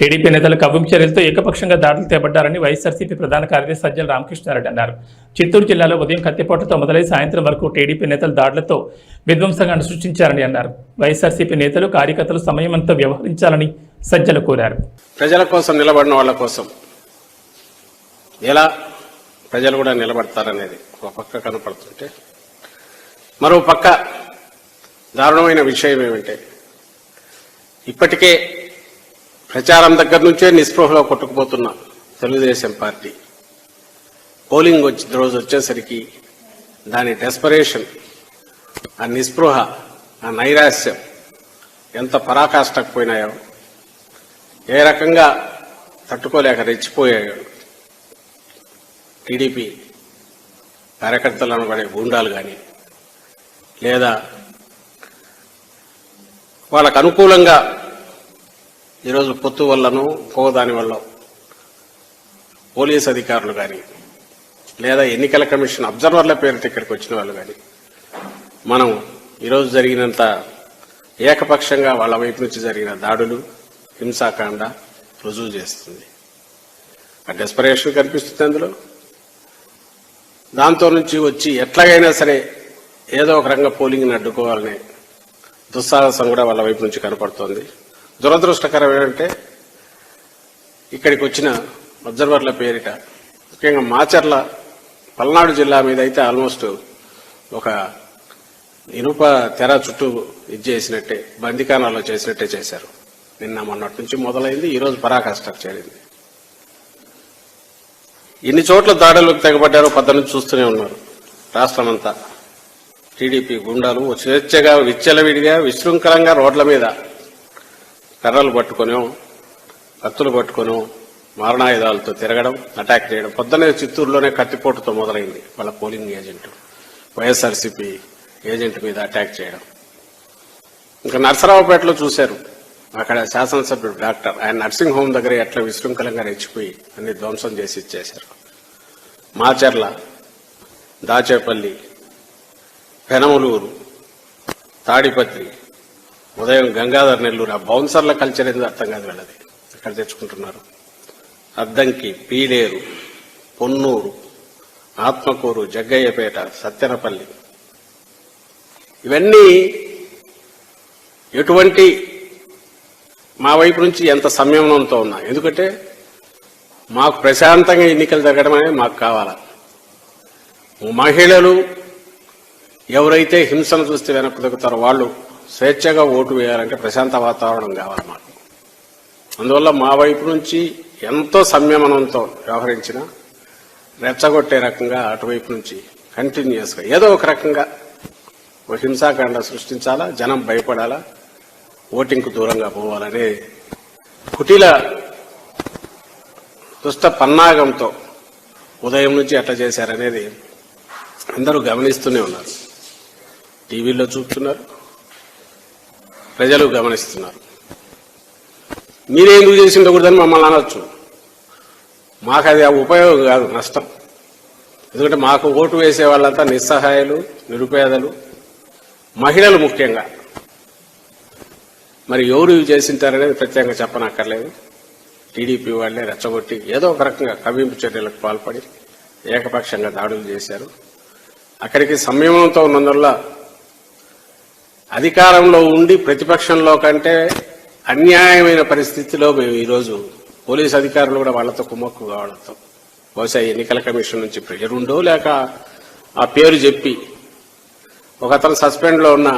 TDP నేతలు కవ్వింపు చర్యలతో ఏకపక్షంగా దాడులు చేపట్టారని వైఎస్ఆర్సీపీ ప్రధాన కార్యదర్శి సజ్జల రామకృష్ణారెడ్డి అన్నారు. చిత్తూరు జిల్లాలో ఉదయం కత్తిపోటతో మొదలై సాయంత్రం వరకు టీడీపీ నేతలు దాడులతో విధ్వంసంగా సృష్టించారని అన్నారు. వైఎస్ఆర్సీపీ నేతలు కార్యకర్తలు సమయమంతా వ్యవహరించాలని సజ్జలు కోరారు. ప్రజల కోసం నిలబడిన వాళ్ళ కోసం ఎలా ప్రజలు కూడా నిలబడతారనేది ఒక పక్క కనపడుతుంటే మరో పక్క దారుణమైన విషయం ఏమంటే ఇప్పటికే ప్రచారం దగ్గర నుంచే నిస్పృహలో కొట్టుకుపోతున్న తెలుగుదేశం పార్టీ. పోలింగ్ వచ్చి రోజు వచ్చేసరికి దాని డెస్పరేషన్ ఆ నిస్పృహ ఆ నైరాస్యం ఎంత పరాకాష్ఠకు పోయినాయో ఏ రకంగా తట్టుకోలేక రెచ్చిపోయాయో. టీడీపీ కార్యకర్తలను పడే గూండాలు కానీ లేదా వాళ్ళకు అనుకూలంగా ఈరోజు పొత్తు వల్లను పోదాని వల్ల పోలీస్ అధికారులు కానీ లేదా ఎన్నికల కమిషన్ అబ్జర్వర్ల పేరిట ఇక్కడికి వచ్చిన వాళ్ళు కానీ మనం ఈరోజు జరిగినంత ఏకపక్షంగా వాళ్ళ వైపు నుంచి జరిగిన దాడులు హింసాకాండ రుజువు చేస్తుంది. ఆ డెస్పరేషన్ కనిపిస్తుంది అందులో. దాంతో నుంచి వచ్చి ఎట్లాగైనా సరే ఏదో ఒక రంగ పోలింగ్ని అడ్డుకోవాలనే దుస్సాహసం కూడా వాళ్ళ వైపు నుంచి కనపడుతోంది. దురదృష్టకరం ఏంటంటే ఇక్కడికి వచ్చిన అబ్జర్వర్ల పేరిట ముఖ్యంగా మాచర్ల పల్నాడు జిల్లా మీద అయితే ఆల్మోస్ట్ ఒక ఇనుప తెర చుట్టూ ఇది చేసినట్టే బందికానాలో చేసినట్టే చేశారు. నిన్న మొన్నటి నుంచి మొదలైంది ఈరోజు పరాకాష్ఠకు చేరింది. ఎన్ని చోట్ల దాడులకు తెగబడ్డారో పద్ద నుంచి చూస్తూనే ఉన్నారు రాష్ట్రమంతా. టీడీపీ గుండాలు స్వేచ్ఛగా విచ్చలవిడిగా విశృంఖలంగా రోడ్ల మీద కర్రలు పట్టుకొని కత్తులు పట్టుకొని మారణాయుధాలతో తిరగడం అటాక్ చేయడం. పొద్దునే చిత్తూరులోనే కత్తిపోటుతో మొదలైంది వాళ్ళ పోలింగ్ ఏజెంట్. వైఎస్ఆర్సీపీ ఏజెంట్ మీద అటాక్ చేయడం. ఇంకా నర్సరావుపేటలో చూశారు. అక్కడ శాసనసభ్యుడు డాక్టర్. ఆయన నర్సింగ్ హోమ్ దగ్గర ఎట్లా విశృంఖలంగా రెచ్చిపోయి అన్ని ధ్వంసం చేసి ఇచ్చేశారు. మాచర్ల దాచేపల్లి పెనమలూరు తాడిపత్రి ఉదయం గంగాధర్ నెల్లూరు ఆ బౌన్సర్ల కల్చర్ ఏంది అర్థం కాదు వెళ్ళది. అక్కడ తెచ్చుకుంటున్నారు? అద్దంకి పీలేరు పొన్నూరు ఆత్మకూరు జగ్గయ్యపేట సత్యనపల్లి. ఇవన్నీ ఎటువంటి మా వైపు నుంచి ఎంత సంయమనంతో ఉన్నా. ఎందుకంటే మాకు ప్రశాంతంగా ఎన్నికలు జరగడం అనేది మాకు కావాలా. మహిళలు ఎవరైతే హింసను చూస్తే వెనక్కి తగ్గుతారో వాళ్ళు స్వేచ్ఛగా ఓటు వేయాలంటే ప్రశాంత వాతావరణం కావాలి మాకు. అందువల్ల మా వైపు నుంచి ఎంతో సంయమనంతో వ్యవహరించిన రెచ్చగొట్టే రకంగా అటువైపు నుంచి కంటిన్యూస్గా ఏదో ఒక రకంగా ఒక హింసాకాండ సృష్టించాలా జనం భయపడాలా ఓటింగ్కు దూరంగా పోవాలనే కుటిల దుష్ట పన్నాగంతో ఉదయం నుంచి ఎట్లా చేశారనేది అందరూ గమనిస్తూనే ఉన్నారు. టీవీలో చూస్తున్నారు ప్రజలు గమనిస్తున్నారు. మీరే ఎందుకు చేసి ఉండకూడదని మమ్మల్ని అనొచ్చు. మాకు అది ఆ ఉపయోగం కాదు నష్టం. ఎందుకంటే మాకు ఓటు వేసే వాళ్ళంతా నిస్సహాయాలు నిరుపేదలు మహిళలు ముఖ్యంగా. మరి ఎవరు ఇవి చేసింటారనేది ప్రత్యేకంగా చెప్పనక్కర్లేదు. టీడీపీ వాళ్ళే రెచ్చగొట్టి ఏదో ఒక రకంగా కవింపు చర్యలకు పాల్పడి ఏకపక్షంగా దాడులు చేశారు. అక్కడికి సంయమనంతో ఉన్నందువల్ల అధికారంలో ఉండి ప్రతిపక్షంలో కంటే అన్యాయమైన పరిస్థితిలో మేము ఈరోజు పోలీస్ అధికారులు కూడా వాళ్ళతో కుమ్మక్కు కావడంతో బహుశా ఎన్నికల కమిషన్ నుంచి ప్రెజర్ ఉండో లేక ఆ పేరు చెప్పి ఒక అతను సస్పెండ్లో ఉన్న